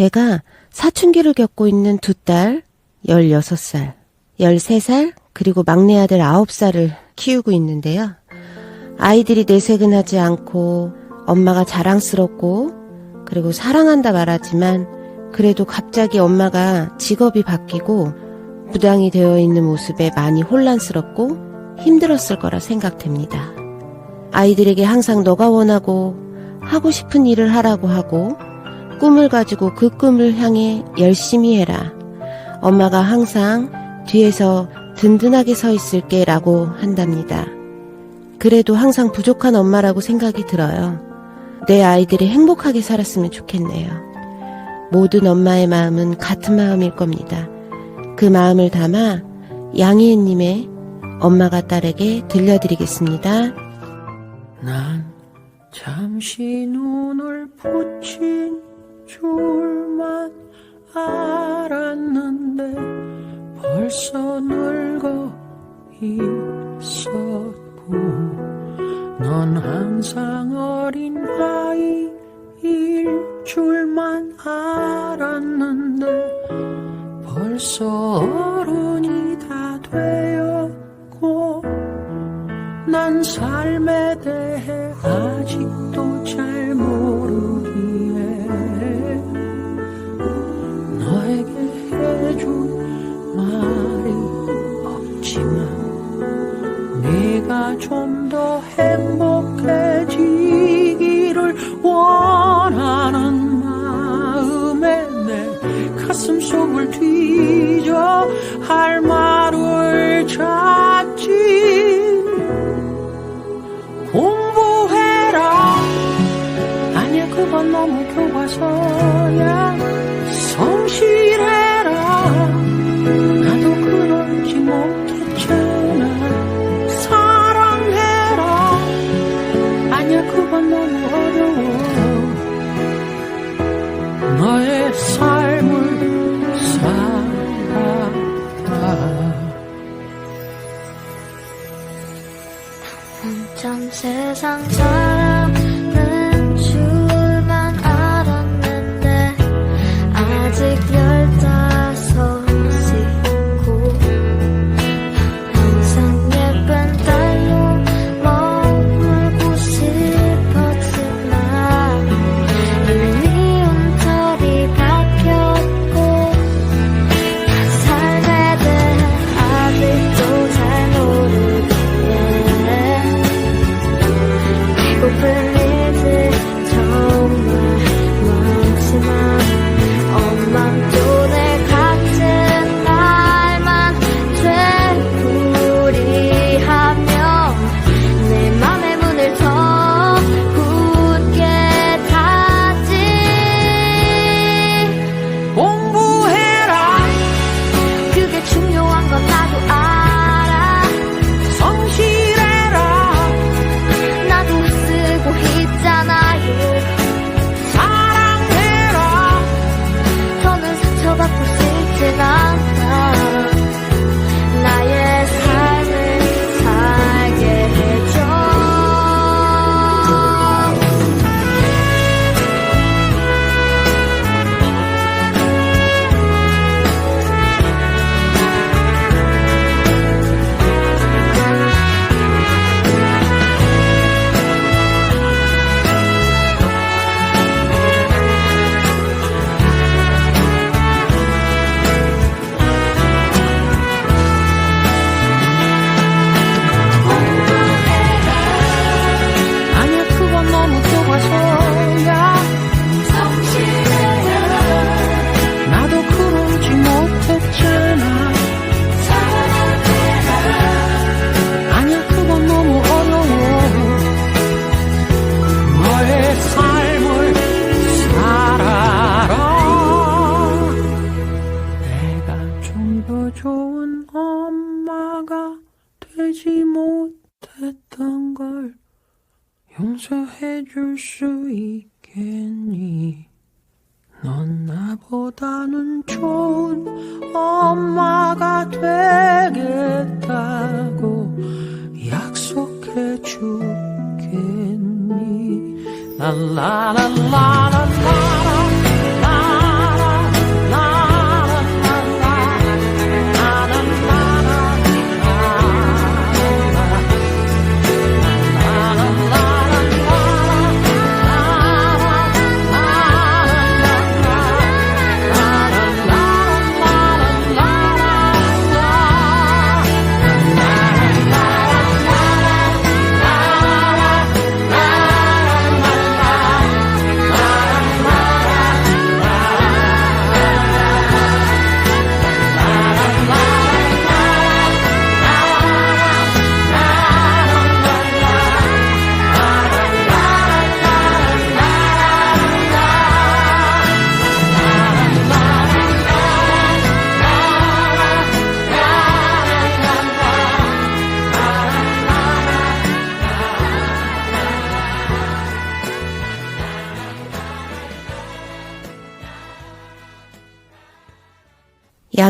제가 사춘기를 겪고 있는 두 딸, 16살, 13살, 그리고 막내 아들 9살을 키우고 있는데요. 아이들이 내색은 하지 않고 엄마가 자랑스럽고 그리고 사랑한다 말하지만 그래도 갑자기 엄마가 직업이 바뀌고 부당이 되어 있는 모습에 많이 혼란스럽고 힘들었을 거라 생각됩니다. 아이들에게 항상 너가 원하고 하고 싶은 일을 하라고 하고 꿈을 가지고 그 꿈을 향해 열심히 해라. 엄마가 항상 뒤에서 든든하게 서 있을게 라고 한답니다. 그래도 항상 부족한 엄마라고 생각이 들어요. 내 아이들이 행복하게 살았으면 좋겠네요. 모든 엄마의 마음은 같은 마음일 겁니다. 그 마음을 담아 양희은님의 엄마가 딸에게 들려드리겠습니다. 난 잠시 눈을 붙인 줄만 알았는데 벌써 늙어 있었고 넌 항상 어린 아이일 줄만 알았는데 벌써 어른이 다 되었고 난 삶에 대해 아직도 잘 모르 없지만 네가 좀 더 행복해지기를 원하는 마음에 내 가슴 속을 뒤져 할 말을 찾지. 공부해라. 아니야 그건 너무 교과서야. 성실해라. 나도 그러 世上最。 좋은 엄마가 되지 못했던 걸 용서해 줄 수 있겠니? 넌 나보다는 좋은 엄마가 되겠다고 약속해 주겠니? 라라라라라라라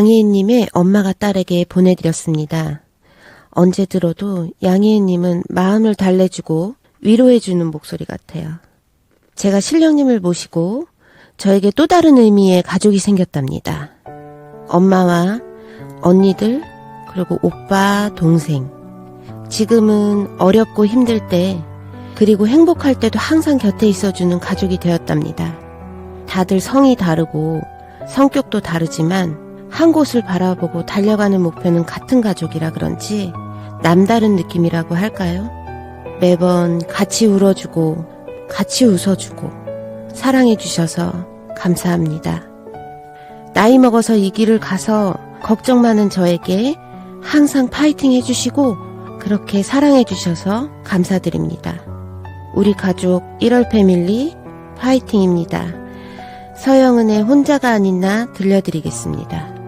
양희은님의 엄마가 딸에게 보내드렸습니다. 언제 들어도 양희은님은 마음을 달래주고 위로해주는 목소리 같아요. 제가 신령님을 모시고 저에게 또 다른 의미의 가족이 생겼답니다. 엄마와 언니들, 그리고 오빠, 동생. 지금은 어렵고 힘들 때, 그리고 행복할 때도 항상 곁에 있어주는 가족이 되었답니다. 다들 성이 다르고 성격도 다르지만 한 곳을 바라보고 달려가는 목표는 같은 가족이라 그런지 남다른 느낌이라고 할까요? 매번 같이 울어주고 같이 웃어주고 사랑해주셔서 감사합니다. 나이 먹어서 이 길을 가서 걱정 많은 저에게 항상 파이팅 해주시고 그렇게 사랑해주셔서 감사드립니다. 우리 가족 1월 패밀리 파이팅입니다. 서영은의 혼자가 아닌 나 들려드리겠습니다.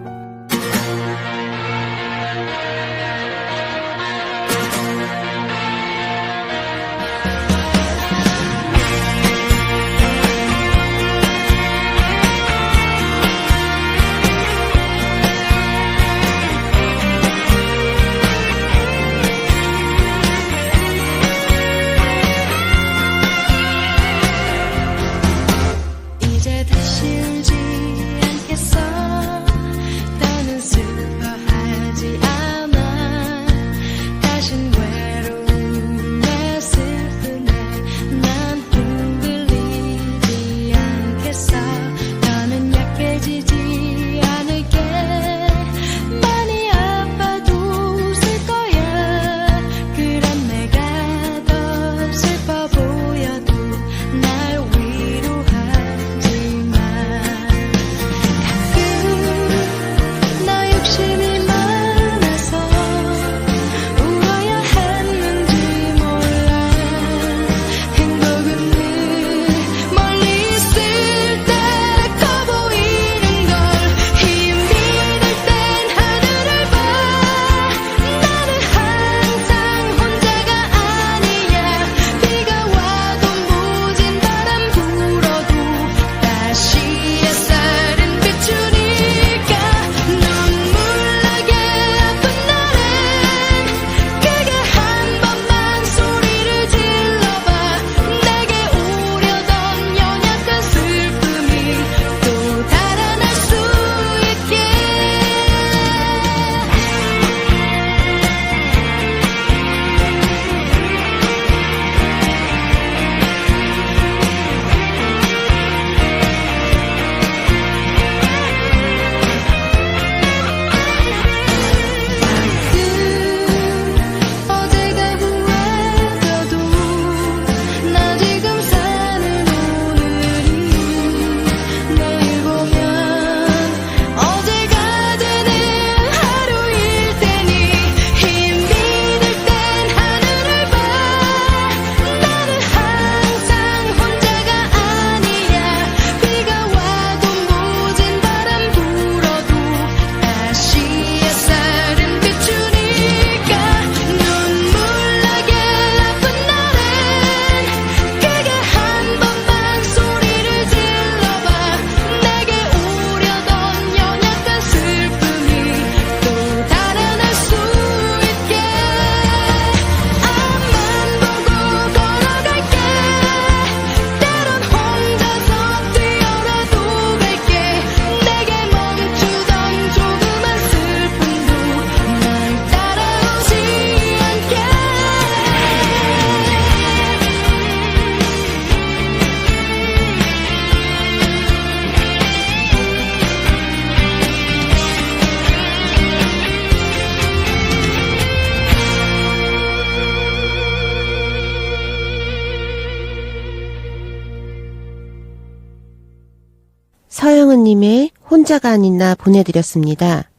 서영은님의 혼자가 아닌 나 보내드렸습니다.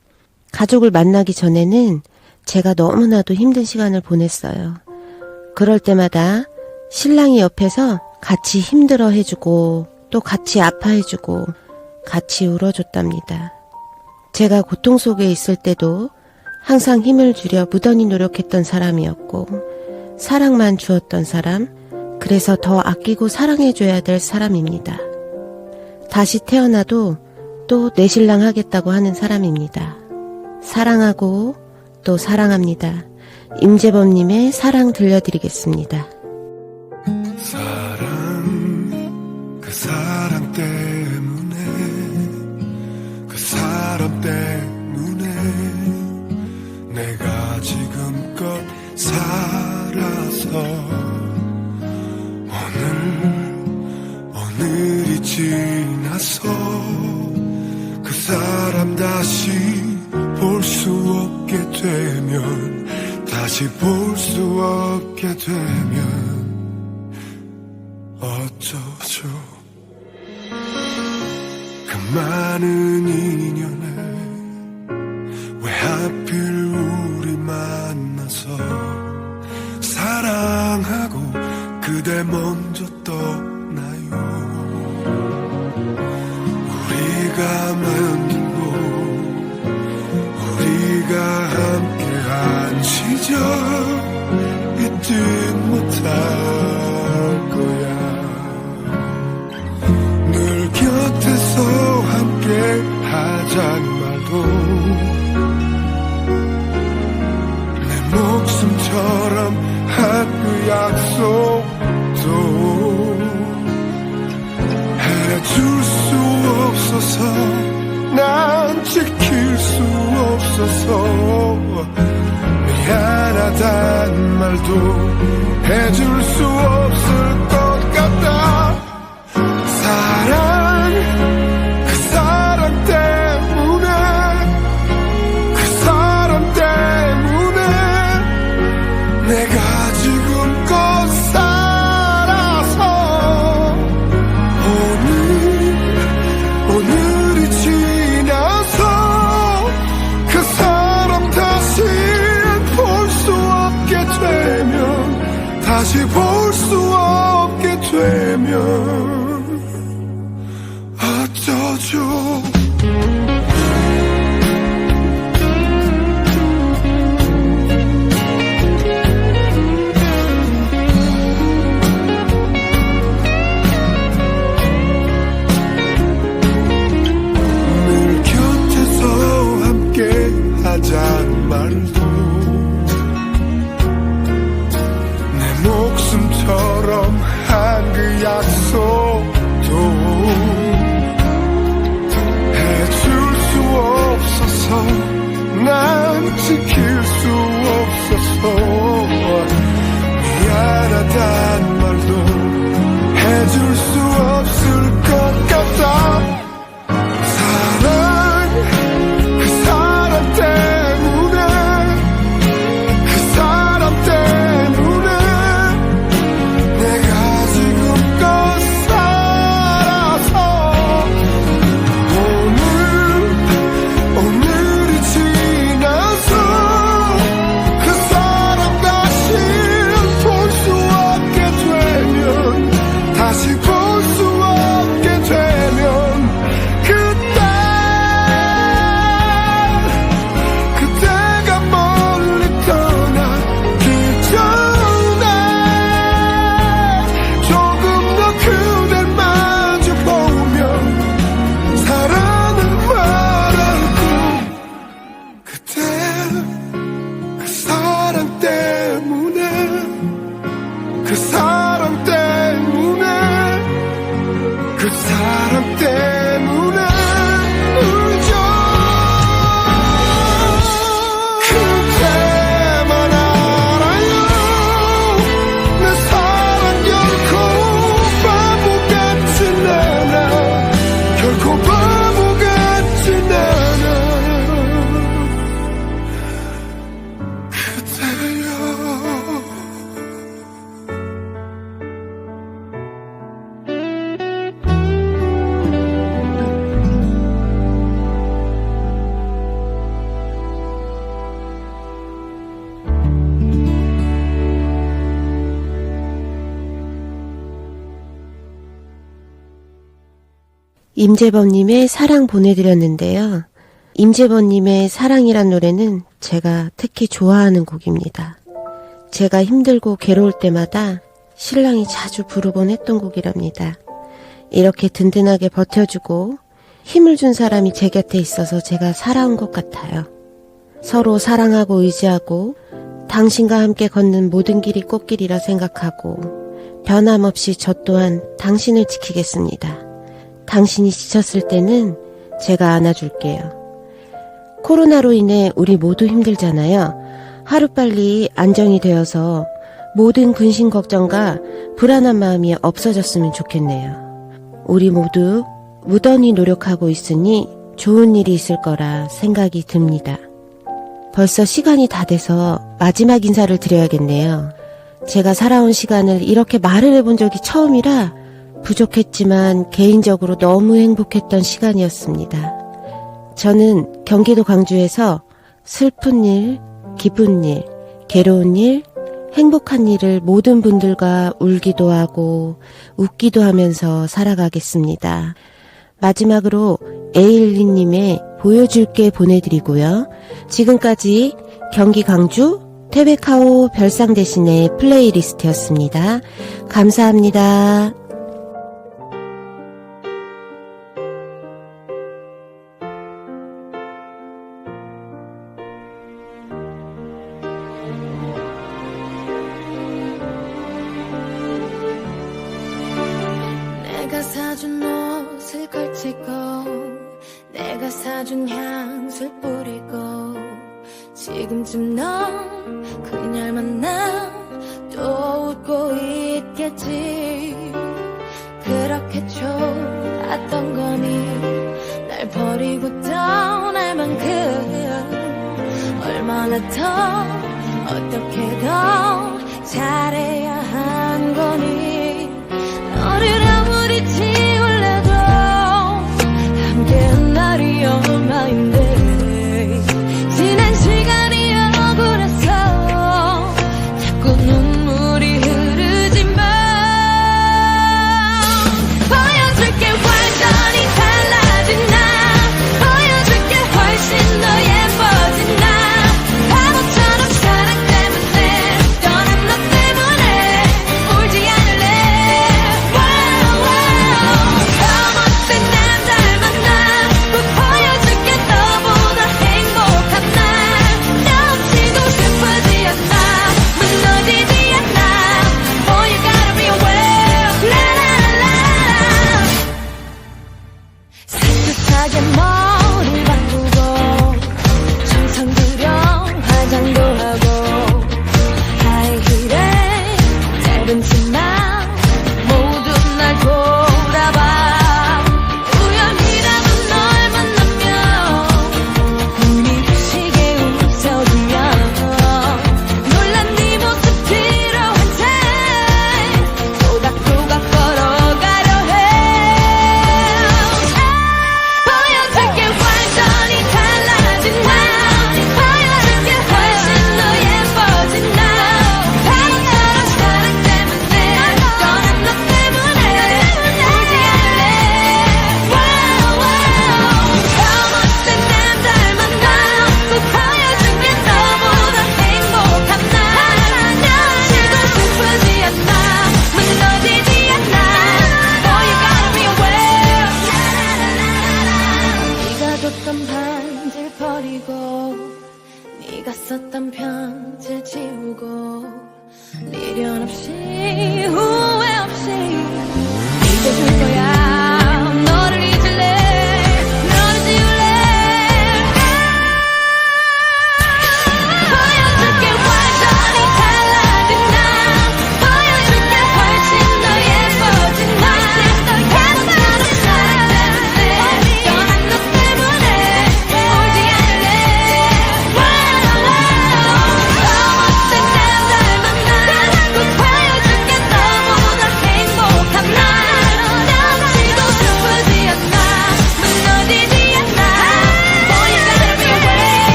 가족을 만나기 전에는 제가 너무나도 힘든 시간을 보냈어요. 그럴 때마다 신랑이 옆에서 같이 힘들어 해주고 또 같이 아파해주고 같이 울어줬답니다. 제가 고통 속에 있을 때도 항상 힘을 주려 무던히 노력했던 사람이었고 사랑만 주었던 사람, 그래서 더 아끼고 사랑해줘야 될 사람입니다. 다시 태어나도 또 내 신랑 하겠다고 하는 사람입니다. 사랑하고 또 사랑합니다. 임재범님의 사랑 들려드리겠습니다. 나서 그 사람 다시 볼 수 없게 되면 다시 볼 수 없게 되면 어쩌죠? 그 많은 인연에 왜 하필 우리 만나서 사랑하고 그대 먼저 시절 잊지 못할 거야. 늘 곁에서 함께 하자는 말도 내 목숨처럼 한 그 약속도 해줄 수 없어서 난 지킬 수 없어서 미안하단 말도 해줄 수 없을 다시 볼 수 없게 되면 임재범님의 사랑 보내드렸는데요. 임재범님의 사랑이란 노래는 제가 특히 좋아하는 곡입니다. 제가 힘들고 괴로울 때마다 신랑이 자주 부르곤 했던 곡이랍니다. 이렇게 든든하게 버텨주고 힘을 준 사람이 제 곁에 있어서 제가 살아온 것 같아요. 서로 사랑하고 의지하고 당신과 함께 걷는 모든 길이 꽃길이라 생각하고 변함없이 저 또한 당신을 지키겠습니다. 당신이 지쳤을 때는 제가 안아줄게요. 코로나로 인해 우리 모두 힘들잖아요. 하루빨리 안정이 되어서 모든 근심 걱정과 불안한 마음이 없어졌으면 좋겠네요. 우리 모두 무던히 노력하고 있으니 좋은 일이 있을 거라 생각이 듭니다. 벌써 시간이 다 돼서 마지막 인사를 드려야겠네요. 제가 살아온 시간을 이렇게 말을 해본 적이 처음이라 부족했지만 개인적으로 너무 행복했던 시간이었습니다. 저는 경기도 광주에서 슬픈 일, 기쁜 일, 괴로운 일, 행복한 일을 모든 분들과 울기도 하고 웃기도 하면서 살아가겠습니다. 마지막으로 에일리님의 보여줄게 보내드리고요. 지금까지 경기 광주 태백하오 별상 대신의 플레이리스트였습니다. 감사합니다. 웃고 있겠지. 그렇게 좋았던 거니 날 버리고 떠날 만큼 얼마나 더 어떻게 더 잘해야 한 거니